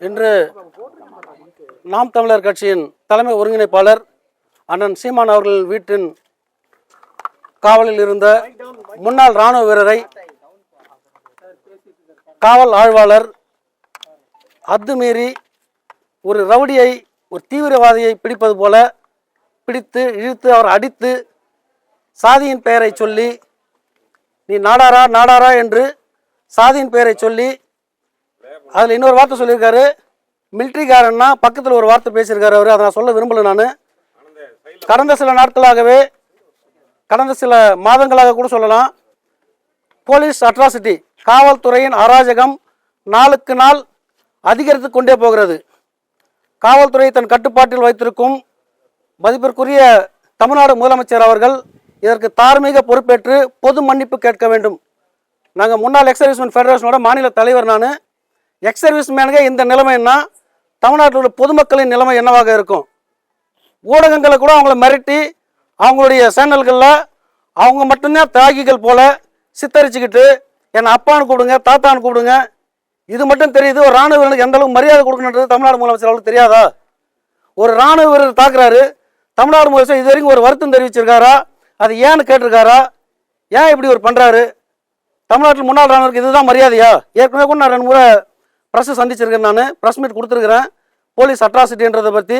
இன்று நாம் தமிழர் கட்சியின் தலைமை ஒருங்கிணைப்பாளர் அண்ணன் சீமான் அவர்கள் வீட்டின் காவலில் இருந்த முன்னாள் இராணுவ வீரரை காவல் ஆய்வாளர் அத்துமீறி ஒரு ரவுடியை ஒரு தீவிரவாதியை பிடிப்பது போல பிடித்து இழுத்து அவர் அடித்து சாதியின் பெயரை சொல்லி நீ நாடாரா நாடாரா என்று சாதியின் பெயரை சொல்லி அதில் இன்னொரு வார்த்தை சொல்லியிருக்காரு. மிலிட்ரிக்காரன்னா பக்கத்தில் ஒரு வார்த்தை பேசியிருக்காரு அவர். அதை நான் சொல்ல விரும்பலை நான். கடந்த சில நாட்களாகவே கடந்த சில மாதங்களாக கூட சொல்லலாம் போலீஸ் அட்ராசிட்டி காவல்துறையின் அராஜகம் நாளுக்கு நாள் அதிகரித்து கொண்டே போகிறது. காவல்துறை தன் கட்டுப்பாட்டில் வைத்திருக்கும் மதிப்பிற்குரிய தமிழ்நாடு முதலமைச்சர் அவர்கள் இதற்கு தார்மீக பொறுப்பேற்று பொது மன்னிப்பு கேட்க வேண்டும். நாங்கள் முன்னாள் எக்ஸ் ஃபெடரேஷனோட மாநில தலைவர் நான். எக்ஸ் சர்வீஸ்மேனுங்க இந்த நிலைமைன்னா தமிழ்நாட்டில் உள்ள பொதுமக்களின் நிலைமை என்னவாக இருக்கும்? ஊடகங்களை கூட அவங்கள மிரட்டி அவங்களுடைய சேனல்களில் அவங்க மட்டும்தான் தியாகிகள் போல் சித்தரிச்சுக்கிட்டு என் அப்பான்னு கூப்பிடுங்க தாத்தான்னு கூப்பிடுங்க. இது மட்டும் தெரியுது ஒரு ராணுவ வீரனுக்கு எந்த அளவுக்கு மரியாதை கொடுக்கணுன்றது தமிழ்நாடு முதலமைச்சர் அவர்களுக்கு தெரியாதா? ஒரு ராணுவ வீரர் தாக்குறாரு. தமிழ்நாடு முதலமைச்சர் இது வரைக்கும் ஒரு வருத்தம் தெரிவிச்சிருக்காரா? அது ஏன்னு கேட்டிருக்காரா? ஏன் இப்படி ஒரு பண்ணுறாரு தமிழ்நாட்டில் முன்னாள் ராணுவருக்கு இதுதான் மரியாதையா? ஏற்கனவே கூட நான் ரெண்டு முறை ப்ரெஸ்ஸை சந்திச்சிருக்கேன் நான். ப்ரெஸ் மீட் கொடுத்துருக்குறேன். போலீஸ் அட்ராசிட்டின்றதை பற்றி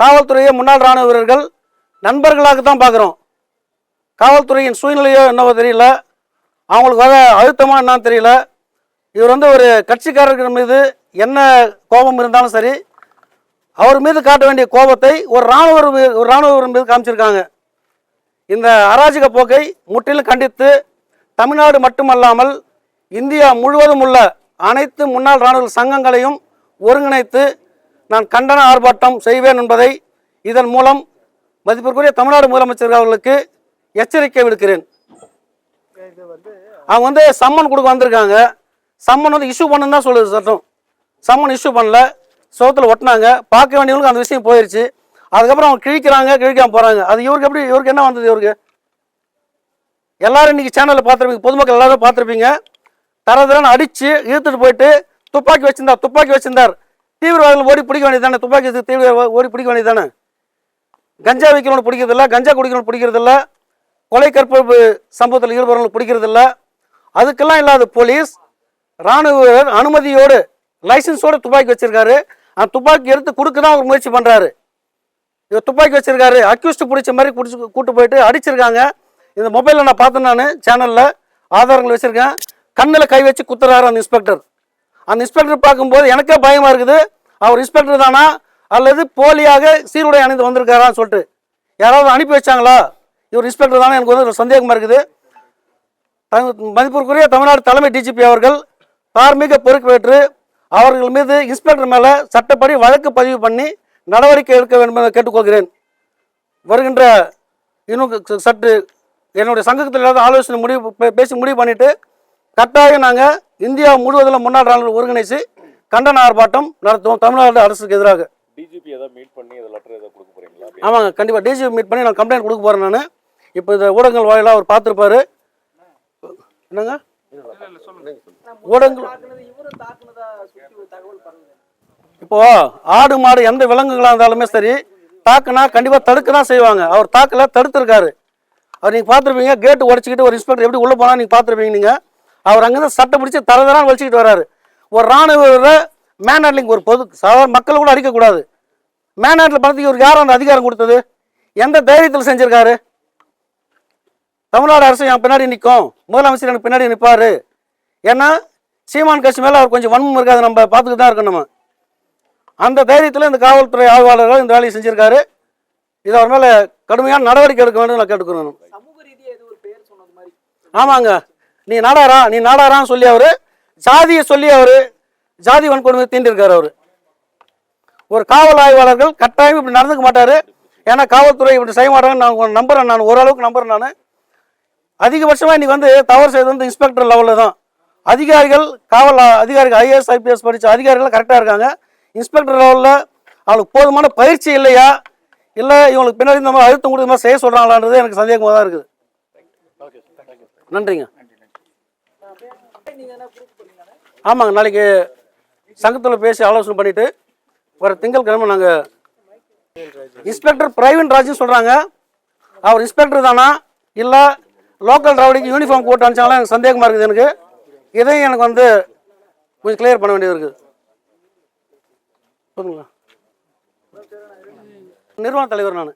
காவல்துறையை முன்னாள் ராணுவ வீரர்கள் நண்பர்களாக தான் பார்க்குறோம். காவல்துறையின் சூழ்நிலையோ என்னவோ தெரியல. அவங்களுக்கு வர அழுத்தமாக என்னன்னு தெரியல. இவர் வந்து ஒரு கட்சிக்காரர்கள் மீது என்ன கோபம் இருந்தாலும் சரி அவர் மீது காட்ட வேண்டிய கோபத்தை ஒரு ராணுவ ஒரு ராணுவ மீது காமிச்சிருக்காங்க. இந்த அராஜக போக்கை முற்றிலும் கண்டித்து தமிழ்நாடு மட்டுமல்லாமல் இந்தியா முழுவதும் உள்ள அனைத்து முன்னாள் இராணுவ சங்கங்களையும் ஒருங்கிணைத்து நான் கண்டன ஆர்ப்பாட்டம் செய்வேன் என்பதை இதன் மூலம் மதிப்பிற்குரிய தமிழ்நாடு முதலமைச்சர் அவர்களுக்கு எச்சரிக்கை விடுக்கிறேன். அவங்க வந்து சம்மன் கொடுக்க வந்திருக்காங்க. சம்மன் வந்து இஷ்யூ பண்ணுன்னு தான் சொல்லுது சட்டம். சம்மன் இஷ்யூ பண்ணல. சோத்தில் ஒட்டினாங்க. பார்க்க வேண்டியவங்களுக்கு அந்த விஷயம் போயிடுச்சு அதுக்கப்புறம் அவங்க கிழிக்கிறாங்க கிழிக்காமல் போகிறாங்க அது இவருக்கு எப்படி இவருக்கு என்ன வந்தது இவருக்கு? எல்லாரும் இன்னைக்கு சேனலில் பார்த்துருப்பீங்க. பொதுமக்கள் எல்லாரும் பார்த்துருப்பீங்க. தர தரன்னு அடித்து இழுத்துட்டு போயிட்டு துப்பாக்கி வச்சிருந்தார் துப்பாக்கி வச்சிருந்தார். தீவிரவாதிகள் ஓடி பிடிக்க வேண்டியது தானே துப்பாக்கி வச்சு தீவிர ஓடி பிடிக்க வேண்டியது தானே கஞ்சா வைக்கிறவங்க பிடிக்கிறதில்ல கஞ்சா குடிக்கிறவங்க பிடிக்கிறதில்ல கொலை கற்பழிப்பு சம்பவத்தில் ஈடுபடுறவங்க பிடிக்கிறதில்ல. அதுக்கெல்லாம் இல்லாத போலீஸ் ராணுவ அனுமதியோடு லைசன்ஸோடு துப்பாக்கி வச்சிருக்காரு. அந்த துப்பாக்கி எடுத்து கொடுக்க தான் அவர் முயற்சி பண்ணுறாரு இவர் துப்பாக்கி வச்சிருக்காரு. அக்யூஸ்ட் பிடிச்ச மாதிரி பிடிச்சி கூட்டு போயிட்டு அடிச்சிருக்காங்க. இந்த மொபைலில் நான் பார்த்தேன் நான் சேனலில் ஆதாரங்கள் வச்சுருக்கேன். கண்ணில் கை வச்சு குத்துறாரு அந்த இன்ஸ்பெக்டர். அந்த இன்ஸ்பெக்டர் பார்க்கும்போது எனக்கே பயமாக இருக்குது. அவர் இன்ஸ்பெக்டர் தானா? அல்லது போலியாக சீருடை அணிந்து வந்திருக்காரான்னு சொல்லிட்டு. யாராவது அனுப்பி வச்சாங்களா? இவர் இன்ஸ்பெக்டர் தானே? எனக்கு வந்து ஒரு சந்தேகமாக இருக்குது. மதிப்பிற்குரிய தமிழ்நாடு தலைமை டிஜிபி அவர்கள் தார்மீக பொறுப்பேற்று அவர்கள் மீது இன்ஸ்பெக்டர் மேலே சட்டப்படி வழக்கு பதிவு பண்ணி நடவடிக்கை எடுக்க வேண்டும் என கேட்டுக்கொள்கிறேன். வருகின்ற இன்னும் சற்று என்னுடைய சங்கத்தில் ஏதாவது ஆலோசனை முடிவு பேசி முடிவு பண்ணிவிட்டு கட்டாயம் நாங்கள் இந்தியா முழுவதிலும் முன்னாள் ராணுவ ஒருங்கிணைச்சு கண்டன ஆர்ப்பாட்டம் நடத்துவோம். தமிழ்நாடு அரசுக்கு எதிராக. டிஜிபி மீட் பண்ணி லெட்டர் கொடுக்க போறீங்களா? ஆமாங்க கண்டிப்பாக டிஜிபி மீட் பண்ணி நான் கம்ப்ளைண்ட் கொடுக்க போகிறேன் நான். இப்போ இந்த ஊடகங்கள் வாயிலாக அவர் பார்த்துருப்பாரு. என்னங்க? ஊடகங்கள் இப்போ ஆடு மாடு எந்த விலங்குகளாக இருந்தாலுமே சரி தாக்குனா கண்டிப்பாக தடுக்க தான் செய்வாங்க. அவர் தாக்கல தடுத்திருக்காரு. அவர் நீங்கள் பார்த்துருப்பீங்க கேட்டு உடச்சிக்கிட்டு ஒரு இன்ஸ்பெக்டர் எப்படி உள்ளே போனால் நீங்கள் பார்த்துருப்பீங்க நீங்கள் அவர் அங்கேருந்து சட்டை பிடிச்சி தரதரான்னு வலிச்சிக்கிட்டு வராரு ஒரு ராணுவ மேன் ஹேண்ட்லிங் ஒரு பொது சாதாரண மக்கள் கூட அடிக்கக்கூடாது மேன் ஹேண்டில் பணத்துக்கு இவருக்கு யார் அந்த அதிகாரம் கொடுத்தது? எந்த தைரியத்தில் செஞ்சிருக்காரு? தமிழ்நாடு அரசு என் பின்னாடி நிற்கும் முதலமைச்சர் எனக்கு பின்னாடி நிற்பாரு ஏன்னா சீமான் கட்சி மேலே அவர் கொஞ்சம் வன்மம் இருக்காது. நம்ம பார்த்துக்கிட்டு தான் இருக்கணும் நம்ம. அந்த தைரியத்தில் இந்த காவல்துறை ஆய்வாளர்கள் இந்த வேலையை செஞ்சிருக்காரு. இது அவர் மேலே கடுமையான நடவடிக்கை எடுக்க வேண்டும் நான் கேட்டுக்கிறேன் ஆமாங்க. நீ நாடாரா நீ நாடாரான்னு சொல்லி அவர் ஜாதியை சொல்லி அவர் ஜாதி வன்கொடுமை தீண்டிருக்காரு அவர். ஒரு காவல் ஆய்வாளர்கள் கட்டாயம் இப்படி நடந்துக்க மாட்டார். ஏன்னா காவல்துறை இப்படி செய்ய மாட்டாங்க நான் நம்புறேன் நான் ஓரளவுக்கு நம்புறேன் நான். அதிகபட்சமாக இன்னைக்கு வந்து தவறு செய்தது வந்து இன்ஸ்பெக்டர் லெவலில் தான். அதிகாரிகள் காவல் அதிகாரிகள் ஐஏஎஸ் ஐபிஎஸ் படித்த அதிகாரிகள் கரெக்டாக இருக்காங்க. இன்ஸ்பெக்டர் லெவலில் அவங்களுக்கு போதுமான பயிற்சி இல்லையா? இல்லை இவங்களுக்கு பின்னாடி இந்த மாதிரி அழுத்தம் கொடுத்த மாதிரி செய்ய சொல்கிறாங்களான்றது எனக்கு சந்தேகமாக தான் இருக்குது. நன்றிங்க. ஆமாங்க நாளைக்கு சங்கத்தில் பேசி ஆலோசனை பண்ணிவிட்டு வர திங்கட்கிழமை நாங்கள் இன்ஸ்பெக்டர் பிரவீன் ராஜுன்னு சொல்கிறாங்க அவர் இன்ஸ்பெக்டர் தானா? இல்லை லோக்கல் ரவுடிக்கு யூனிஃபார்ம் போட்டு அனுப்பிச்சாங்களா? எனக்கு சந்தேகமாக இருக்குது எனக்கு. இதையும் எனக்கு வந்து கொஞ்சம் கிளியர் பண்ண வேண்டியது இருக்குது போதுங்களா நிறுவன தலைவர் நான்.